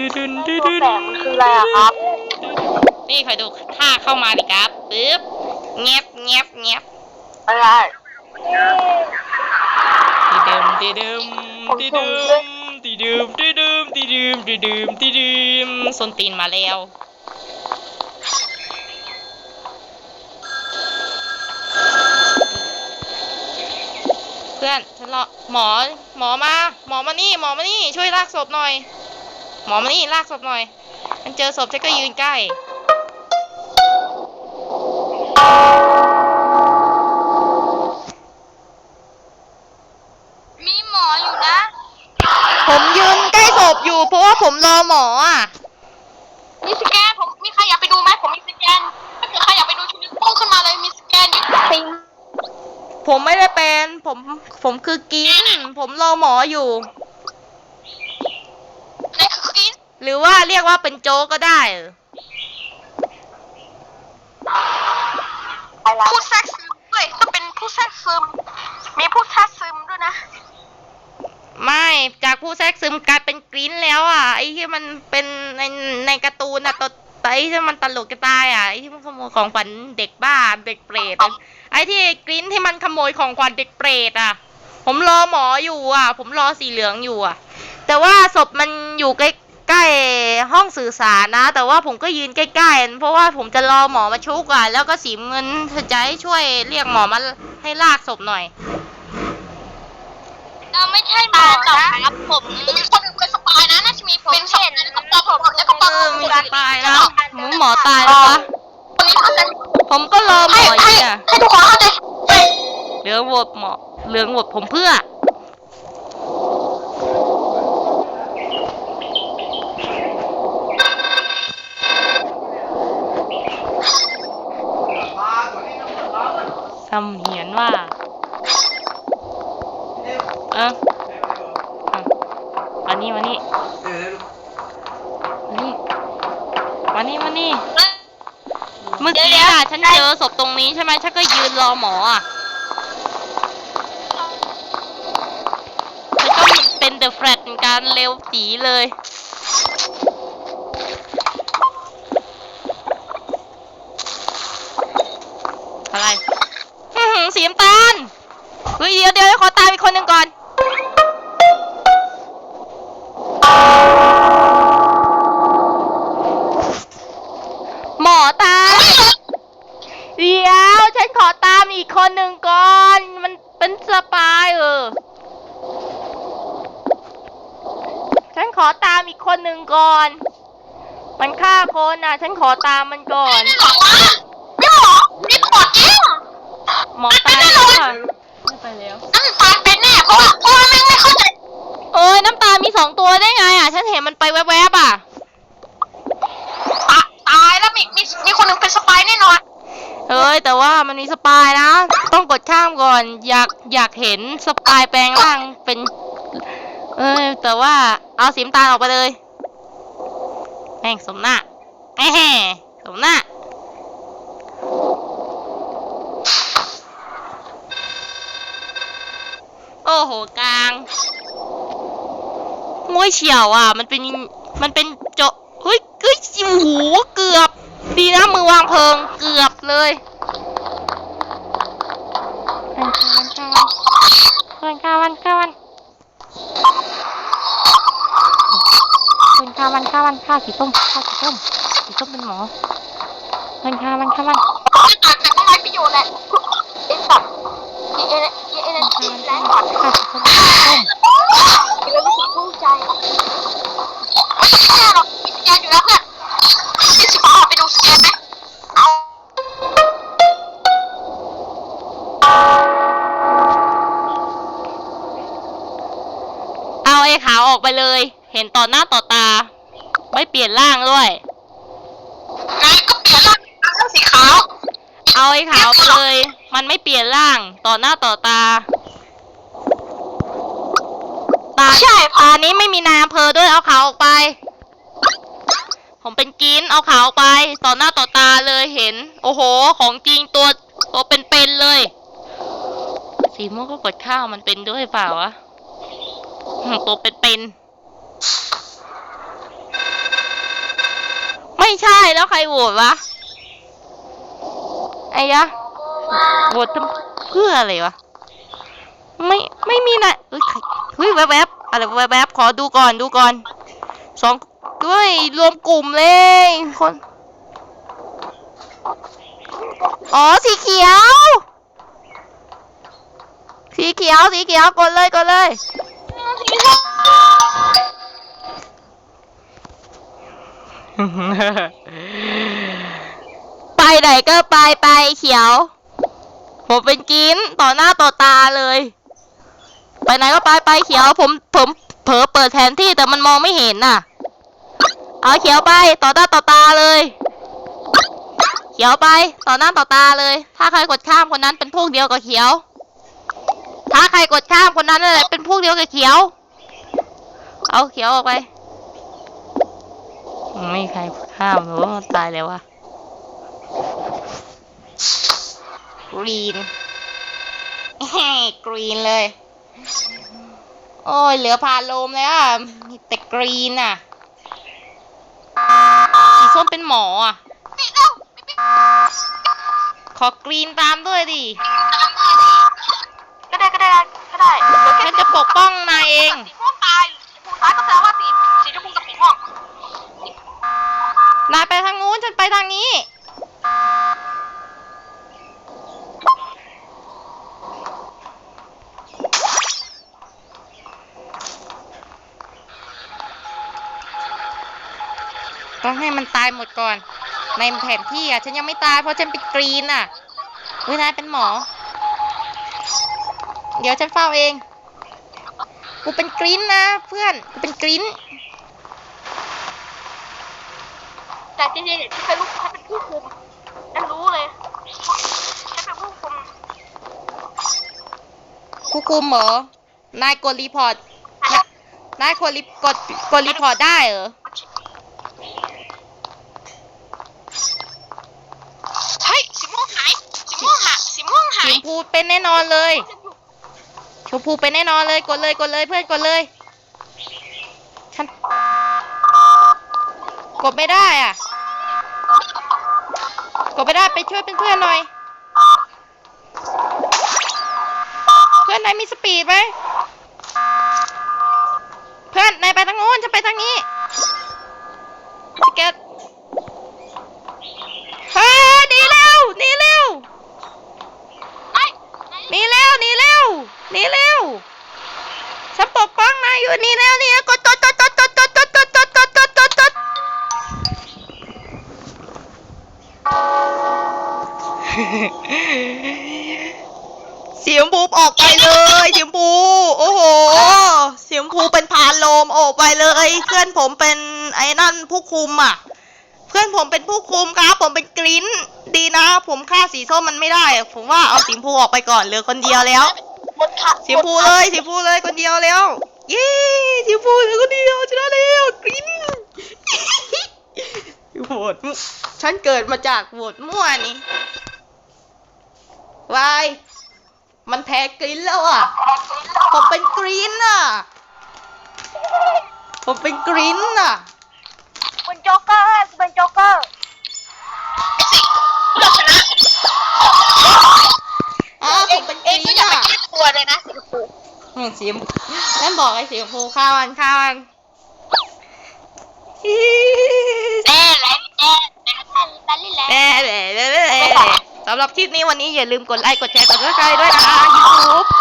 ดืดนดืดนแสงมันคืออะไรครับ นี่คอยดูท่าเข้ามาดิครับปึ๊บเงียบเงียบเงียบไม่ได้ตีเดิมดีเดิมดีเดิมดีเดิมดีเดิมดีเดิมดีเดิมส้นตีนมาแล้วเพื่อนฉันรอหมอ หมอมา หมอมานี่ หมอมานี่ ช่วยลากศพหน่อย มอมานี่ลากศพหน่อย มันเจอศพฉันก็ยืนใกล้ มีหมออยู่นะ ผมยืนใกล้ศพอยู่ เพราะว่าผมรอหมออะ มีสแกนผมมีใครอยากไปดูไหมผมมีสแกนถ้าเกิดใครอยากไปดูชีวิตพุ่งขึ้นมาเลยมีสแกนอยู่ปิงผมไม่ได้เป็น ผม ผมคือกิน ผมรอหมออยู่ ในคือกิน หรือว่าเรียกว่าเป็นโจ๊กก็ได้ผู้แทรกซึมด้วยถ้าเป็นผู้แทรกซึม มีผู้แทรกซึมด้วยนะ ไม่จากผู้แทรกซึมกลายเป็นกรีนแล้วอะไอ้ที่มันเป็นในในการ์ตูนอะตัวไอ้ที่มันตลกจะตายอะไอ้ที่มันขโมยของขวัญเด็กบ้าเด็กเปรตอะไอ้ที่กรีนที่มันขโมยของขวัญเด็กเปรตอะ ผมรอหมออยู่อะ ผมรอสีเหลืองอยู่อะ แต่ว่าศพมันอยู่ใกล้ใกล้ ห้องสื่อสารนะ แต่ว่าผมก็ยืนใกล้ๆ เพราะว่าผมจะรอหมอมาชุกอะ แล้วก็สีเงินจะให้ช่วยเรียกหมอมาให้ลากศพหน่อย เราไม่ใช่หมอนะครับผมมีคนอื่นเป็นสปายนะน่าจะมีผมเป็นสปายแล้วก็ปอบแล้วก็ปเออบอมีจะตายแล้วหมูหมอตายแล้ววะคนนี้เขาจะผมก็รอหมออยู่เนี่ยให้ทุกคนเข้าใจเหลืองโหวตหมอเหลืองโหวตผมเพื่อ ทำเหียนว่าเอออะมานี่มานี่มานี่มานี่มานี่เมื่อกี้อะฉันเจอศพตรงนี้ใช่ไหมฉันก็ยืนรอหมออะแล้วก็เป็นเดอะแฟลตการเร็วจีเลย อะไรอื้อหือ สีน้ำตาลเฮ้ยเดี๋ยวเดี๋ยวขอตามอีกคนหนึ่งก่อน หมอตายเดี๋ยวฉันขอตามอีกคนหนึ่งก่อน มันเป็นสปายเออ ฉันขอตามอีกคนหนึ่งก่อน มันฆ่าคนอะฉันขอตามมันก่อนไม่หรอวะไม่หรอมีขอดจริง หมอตายแล้วอะไม่ไปแล้ว น้ำตาลเป็นแน่เพราะว่าเพราะว่าไม่ไม่เข้าใจเอ้ยน้ำตาลมีสองตัวได้ไงอะ ฉันเห็นมันไปแวบๆอะ ตาตายแล้วมีมีมีคนหนึ่งเป็นสปายแน่นอนเอ้ยแต่ว่ามันมีสปายนะ ต้องกดข้ามก่อน อยากอยากเห็นสปายแปลงร่างเป็น เอ้ยแต่ว่าเอาสีน้ำตาลออกไปเลยแม่งสมหน้าแอะแห่สมหน้า โอ้โห กลางงวย เฉียวอะ มันเป็นมันเป็นโจเฮ้ยเฮ้ยโอ้โหเกือบ ดีนะมือวางเพลิงเกือบเลยวันข้าวันข้าวันวันข้าวันข้าวันข้าสีส้มข้าสีส้มสีส้มเป็นหมอวันข้าวันข้าวันไม่ต่างแต่ก็ไรประโยชน์แหละ เอาไอ้ขาวออกไปเลย เห็นต่อหน้าต่อตา ไม่เปลี่ยนร่างด้วยนายก็เปลี่ยนร่างเป็นร่างสีขาว เอาไอ้ขาวไปเลย มันไม่เปลี่ยนร่างต่อหน้าต่อตา ตาใช่พตานี้ไม่มีนายอำเภอด้วยเอาขาวออกไป ผมเป็นกินเอาขาวออกไป ต่อหน้าต่อตาเลยเห็น โอ้โห ของจริงตัวตัวเป็นๆเลย สีม่วงก็กดข้าวมันเป็นด้วยเปล่าวะ ตัวเป็นๆใช่แล้วใครโหวตวะ ไอ้ยะโหวตเพื่ออะไรวะ ไม่ ไม่มีนะเอ้ยเฮ้ยแวบๆบอะไรแวบๆขอดูก่อนดูก่อน สองด้วยรวมกลุ่มเลยคน อ๋อ สีเขียว สีเขียว สีเขียว กดเลย กดเลย ไปไหนก็ไปไปเขียว ผมเป็นกินต่อหน้าต่อตาเลย ไปไหนก็ไปไปเขียว ผมผมเผลอเปิดแผนที่แต่มันมองไม่เห็นน่ะ เอาเขียวไปต่อหน้าต่อตาเลย เขียวไปต่อหน้าต่อตาเลย ถ้าใครกดข้ามคนนั้นเป็นพวกเดียวกับเขียว ถ้าใครกดข้ามคนนั้นนั่นแหละเป็นพวกเดียวกับเขียว เอาเขียวออกไป ไม่มีใครข้ามหรือว่ามันตายแล้ววะกรีนกรีนเลย โอ้ยเหลือพาโลมแล้วอะมีแต่กรีนอะ สีส้มเป็นหมออะปิดแล้วปิดปิดขอกรีนตามด้วยดิ ก็ได้ก็ได้ก็ได้เดี๋ยวแค่ฉันจะปกป้องนายเอง สีม่วงตายสีม่วงตายก็แปลว่าสีสีชมพูกับสีม่วง นายไปทางนู้นฉันไปทางนี้ ต้องให้มันตายหมดก่อน ในแผนที่อะ ฉันยังไม่ตายเพราะฉันเป็นกรีนอะเฮ้ยนายเป็นหมอ เดี๋ยวฉันเฝ้าเอง กูเป็นกรีนนะเพื่อน กูเป็นกรีน แต่จริงๆเนี่ยที่เป็นลูกฉันเป็นผู้คุมฉันรู้เลยฉันเป็นผู้คุมผู้คุมเหรอนายกดรีพอร์ตนายกดรีกดกดรีพอร์ตได้เหรอเฮ้ยสีม่วงหายสีม่วงหายสีม่วงหาชยมพูเป็นแน่นอนเลยชมพูเป็นแน่นอนเลย กดเลยกดเลยเพื่อนกดเลยฉันกดไม่ได้อะ กดไม่ได้ไปช่วยเป็นเพื่อนหน่อย เพื่อนนายมีสปีดไหม พานโลมออกไปเลย เพื่อนผมเป็นไอ้นั่นผู้คุมอะ เพื่อนผมเป็นผู้คุมครับ ผมเป็นกลิ้นดีนะ ผมฆ่าสีส้มมันไม่ได้ ผมว่าเอาสีชมพูออกไปก่อนเหลือคนเดียวแล้วหมดค่ะสีชมพูเลยสีชมพูเลยคนเดียวแล้วเย้สีชมพูเหลือคนเดียวชนะแล้วกลิ้นโหวตฉันเกิดมาจากโหวตมั่วนี่วายมันแพ้กลิ้นแล้วอะผมเป็นกรีนอะ ผมเป็นกรีนอะเป็นโจ๊กเกอร์เป็นโจ๊กเกอร์เราชนะอ้าวผมเป็นกเองรีก็นอย่าไปอะแก้ตัวเลยนะสีชมพูอืมสีชมนั่นบอกไอ้สีชมพูข้าวันข้าวันแน่แหละแน่แน่แน่แน่แน่แน่แน่แน่สำหรับคลิปนี้วันนี้อย่าลืมกดไลค์กดแชร์กดซับสไครต์ด้วยนะคะยูทูบ